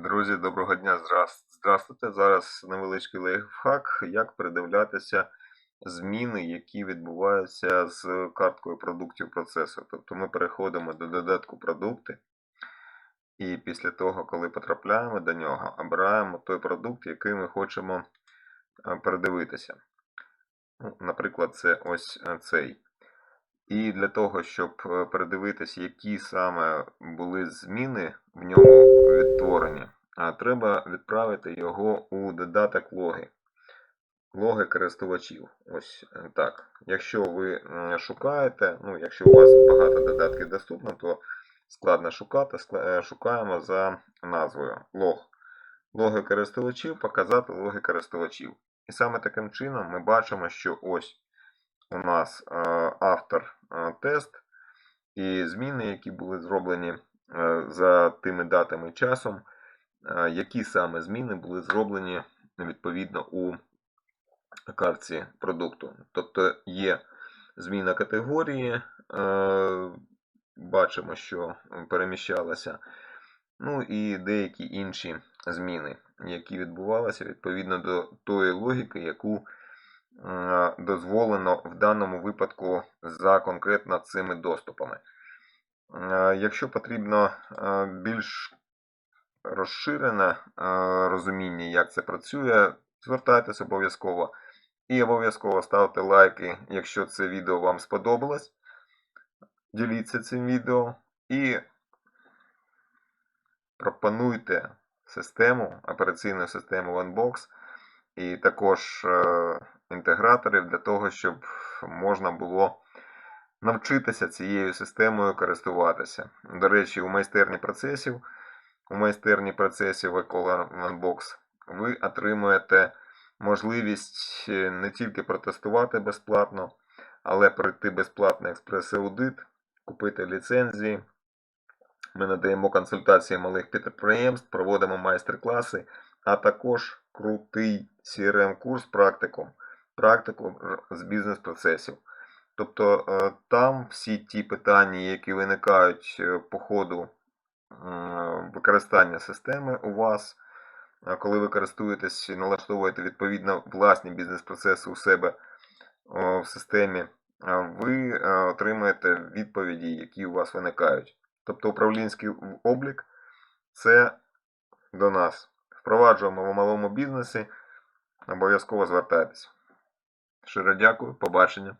Друзі, доброго дня. Здравствуйте. Зараз невеличкий лайфхак, як передивлятися зміни, які відбуваються з карткою продуктів процесу. Тобто ми переходимо до додатку продукти, і після того, коли потрапляємо до нього, обираємо той продукт, який ми хочемо е, передивитися. Ну, Наприклад, це ось е, цей. І для того, щоб е, передивитися, які саме були зміни в ньому відтворені, а, треба відправити його у додаток логи. Логи користувачів. Ось е, так. Якщо ви шукаєте, ну, якщо у вас багато додатків доступно, то складно шукати, е, шукаємо за назвою лог. Логи користувачів, показати логи користувачів. І саме таким чином ми бачимо, що ось у нас е, автор тест і зміни, які були зроблені за тими датами і часом, е, які саме зміни були зроблені відповідно у картці продукту. Тобто є зміна категорії, е, бачимо, що переміщалася, ну і деякі інші зміни, які відбувалися відповідно до тої логіки, яку е, дозволено в даному випадку за конкретно цими доступами. Якщо потрібно е, більш розширене е, розуміння, як це працює, звертайтесь обов'язково. І обов'язково ставте лайки, якщо це відео вам сподобалось. Діліться цим відео і пропонуйте систему, операційну систему OneBox і також е, інтеграторів для того, щоб можна було навчитися цією системою користуватися. До речі, у майстерні процесів, у майстерні процесів Ecola OneBox ви отримуєте можливість е, не тільки протестувати безплатно, але пройти безплатний експрес-аудит, купити ліцензії. Ми надаємо консультації малих підприємств, проводимо майстер-класи, а також крутий CRM-курс практикум, практику з бізнес-процесів. Тобто е, там всі ті питання, які виникають е, по ходу використання системи у вас, е, коли ви користуєтесь і налаштовуєте відповідно власні бізнес-процеси у себе в системі, ви отримаєте відповіді, які у вас виникають. Тобто управлінський облік це до нас. Впроваджуємо в малому бізнесі. Обов'язково звертайтесь. Щиро дякую, побачення.